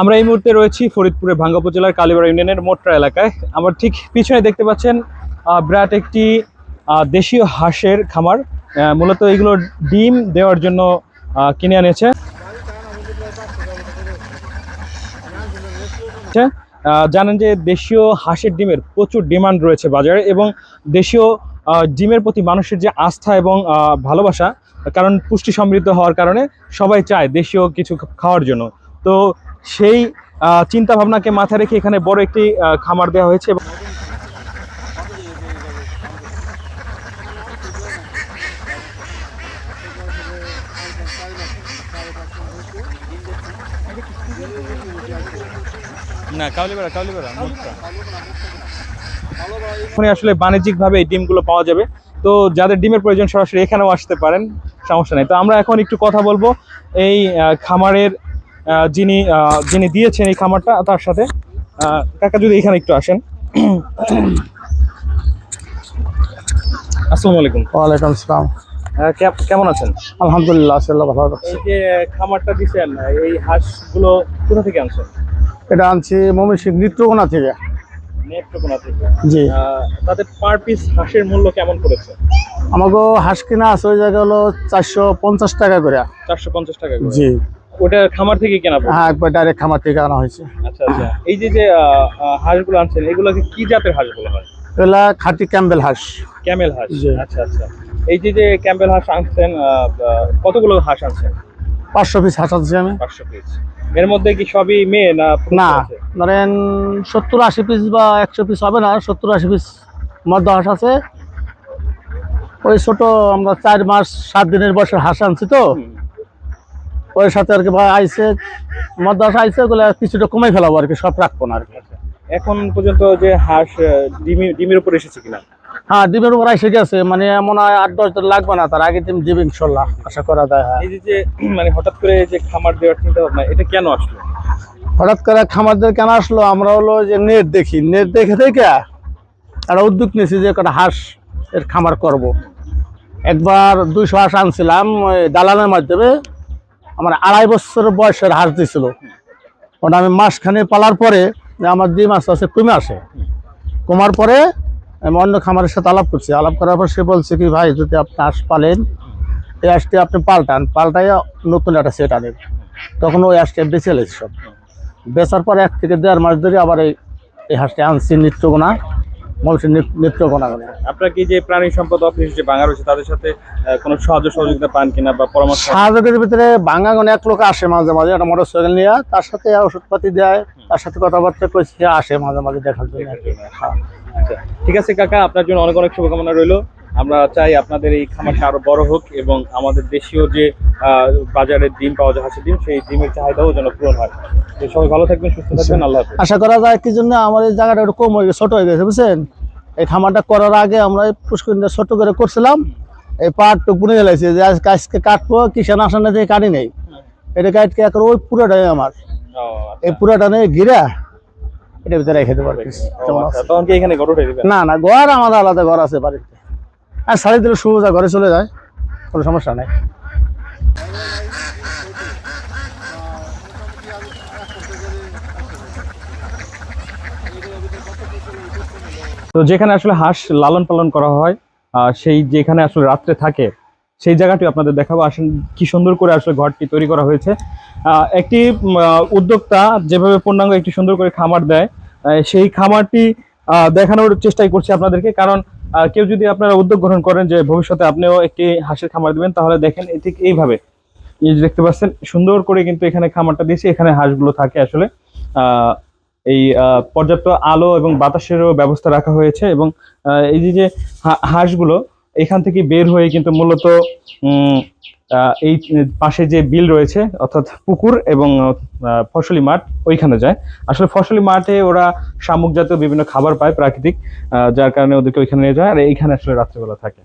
আমরা এই মুহূর্তে রয়েছি ফরিদপুরের ভাঙ্গা উপজেলার কালীবাড়া ইউনিয়নের মোটরা এলাকায়। আমার ঠিক পিছনে দেখতে পাচ্ছেন বিরাট একটি দেশীয় হাঁসের খামার। মূলত এগুলো ডিম দেওয়ার জন্য কিনে আচ্ছা, জানেন যে দেশীয় হাঁসের ডিমের প্রচুর ডিমান্ড রয়েছে বাজারে এবং দেশীয় ডিমের প্রতি মানুষের যে আস্থা এবং ভালোবাসা কারণ পুষ্টি সমৃদ্ধ হওয়ার কারণে সবাই চায় দেশীয় কিছু খাওয়ার জন্য। তো সেই চিন্তা ভাবনাকে মাথায় রেখে এখানে বড় একটি খামার দেওয়া হয়েছে না কাউলিবেড়া কাউলিবেড়া এখানে আসলে বাণিজ্যিকভাবে এই ডিমগুলো পাওয়া যাবে। তো যাদের ডিমের প্রয়োজন সরাসরি এখানেও আসতে পারেন সমস্যা নেই। তো আমরা এখন একটু কথা বলব এই খামারের যিনি যিনি দিয়েছেন এই খামারটা তার সাথে কাকা যদি এখানে একটু আসেন। আসসালামু আলাইকুম। ওয়ালাইকুম আসসালাম কেমন আছেন? আলহামদুলিল্লাহ আল্লাহ ভালো এই যে খামারটা দিচ্ছেন এই হাঁসগুলো কোথা থেকে আনছেন? এটা আনছি ময়মনসিংহ নৃত্যকোনা থেকে। নেত্রকোনা থেকে। জি। তাদের পার পিস হাঁসের মূল্য কেমন পড়েছে? আমাকে হাঁস কিনা আছে ওই জায়গা হলো চারশো পঞ্চাশ টাকা করে। চারশো পঞ্চাশ টাকা করে। জি। ওটা খামার থেকে কেনা হ্যাঁ একবার ডাইরেক্ট খামার থেকে আনা হয়েছে। আচ্ছা আচ্ছা। এই যে যে হাঁসগুলো আনছেন এগুলোকে কি জাতের হাঁস বলা হয়? এগুলা খাঁটি ক্যাম্বেল হাঁস। ক্যামেল হাঁস? আচ্ছা আচ্ছা। এই যে যে ক্যাম্বেল হাঁস আনছেন কতগুলো হাঁস আনছেন? পাঁচশো পিস হাঁস আনছি আমি। পাঁচশো পিস। এর মধ্যে কি সবই মেয়ে না না আছে? ধরেন সত্তর আশি পিস বা একশো পিস হবে না সত্তর আশি পিস মধ্য হাঁস আছে। ওই ছোট আমরা চার মাস সাত দিনের বয়সের হাঁস আনছি তো। ওর সাথে আর কি ভাই আইসে হাঁস আইসে ওগুলো কিছুটা কমাই ফেলাবো আর কি সব রাখব না আর কি। এখন পর্যন্ত যে হাঁস আহ, ডিমি ডিমের উপর এসেছে কিনা হ্যাঁ ডিমের উপর এসে গেছে মানে এমন আট দশ দিন লাগবে না তার আগে দিন দিবে ইনশাল্লাহ আশা করা যায় হ্যাঁ এই যে মানে হঠাৎ করে যে খামার দেওয়ার চিন্তা ভাবনা এটা কেন আসলো হঠাৎ করে খামারদের কেন আসলো আমরা হলো যে নেট দেখি নেট দেখে থেকে একটা উদ্যোগ নিয়েছি যে একটা হাঁস এর খামার করব। একবার দুইশো হাঁস আনছিলাম দালানের মাধ্যমে আমার আড়াই বছর বয়সের হাঁস দিছিল। ওটা আমি মাসখানে পালার পরে আমার ডিম আস্তে আস্তে কমে আসে। কমার পরে আমি অন্য খামারের সাথে আলাপ করছি। আলাপ করার পর সে বলছে কি, ভাই, যদি আপনি হাঁস পালেন, এই হাঁসটি আপনি পাল্টান। পাল্টাইয়া নতুন একটা সেট আনেন। তখন ওই হাঁসটা বেঁচে লেছে সব। বেচার পর এক থেকে দেড় মাস ধরে আবার এই এই হাঁসটা আনছি নিত্যগোনা মানুষের নিত্যগোনা করে আপনার কি যে প্রাণী সম্পদ অফিস যে ভাঙা রয়েছে তাদের সাথে কোনো সাহায্য সহযোগিতা পান কিনা বা পরামর্শ সাহায্যের ভিতরে বাঙাগনে এক লোক আসে মাঝে মাঝে একটা মোটর সাইকেল নিয়ে তার সাথে ওষুধপাতি দেয় তার সাথে কথাবার্তা কই আসে মাঝে মাঝে দেখার জন্য। আচ্ছা। ঠিক আছে কাকা আপনার জন্য অনেক অনেক শুভকামনা রইল। আমরা চাই আপনাদের এই খামারটা আরও বড় হোক এবং আমাদের দেশীয় যে বাজারে ডিম পাওয়া যায় হাঁসের ডিম সেই ডিমের চাহিদাও যেন পূরণ হয়। তো সবাই ভালো থাকবেন সুস্থ থাকবেন আল্লাহ আশা করা যায় কি জন্য আমার এই জায়গাটা একটু কম হয়ে গেছে ছোট হয়ে গেছে বুঝছেন? এই খামারটা করার আগে আমরা এই পুষ্করিণটা ছোট করে করছিলাম। এই পাটটু বুনে গেলাইছে যে আজকে আজকে কাটবো কিষান আসানে দিয়ে কাটি নেই। এটা কাটকে এখন ওই পুরোটাই আমার। এই পুরোটা নেই ঘিরা এটা ভিতরে রেখে দেবো আর কি। ও, আচ্ছা, না না ঘর আমাদের আলাদা ঘর আছে বাড়িতে। আর সাড়ে দিলে সুবিধা ঘরে চলে যায়, কোনো সমস্যা নাই। তো যেখানে আসলে হাঁস লালন পালন করা হয় সেই যেখানে আসলে রাত্রে থাকে, সেই জায়গাটি আপনাদের দেখাবো। আসেন, কি সুন্দর করে আসলে ঘরটি তৈরি করা হয়েছে। একটি উদ্যোক্তা যেভাবে পূর্ণাঙ্গ একটি সুন্দর করে খামার দেয় সেই খামারটি দেখানোর চেষ্টাই করছি আপনাদেরকে। কারণ কেউ যদি আপনারা উদ্যোগ গ্রহণ করেন যে ভবিষ্যতে আপনিও একটি হাঁসের খামার দিবেন, তাহলে দেখেন ঠিক এইভাবে। এই যে দেখতে পাচ্ছেন, সুন্দর করে কিন্তু এখানে খামারটা দিয়েছি, এখানে হাঁসগুলো থাকে আসলে। এই পর্যাপ্ত আলো এবং বাতাসেরও ব্যবস্থা রাখা হয়েছে এবং এই যে হাঁসগুলো এখান থেকে বের হয়ে কিন্তু মূলত এই পাশে যে বিল রয়েছে, অর্থাৎ পুকুর এবং ফসলি মাঠ, ওইখানে যায়। আসলে ফসলি মাঠে ওরা শামুক জাতীয় বিভিন্ন খাবার পায় প্রাকৃতিক যার কারণে ওদেরকে ওইখানে নিয়ে যায়, আর এইখানে আসলে রাত্রেবেলা থাকে।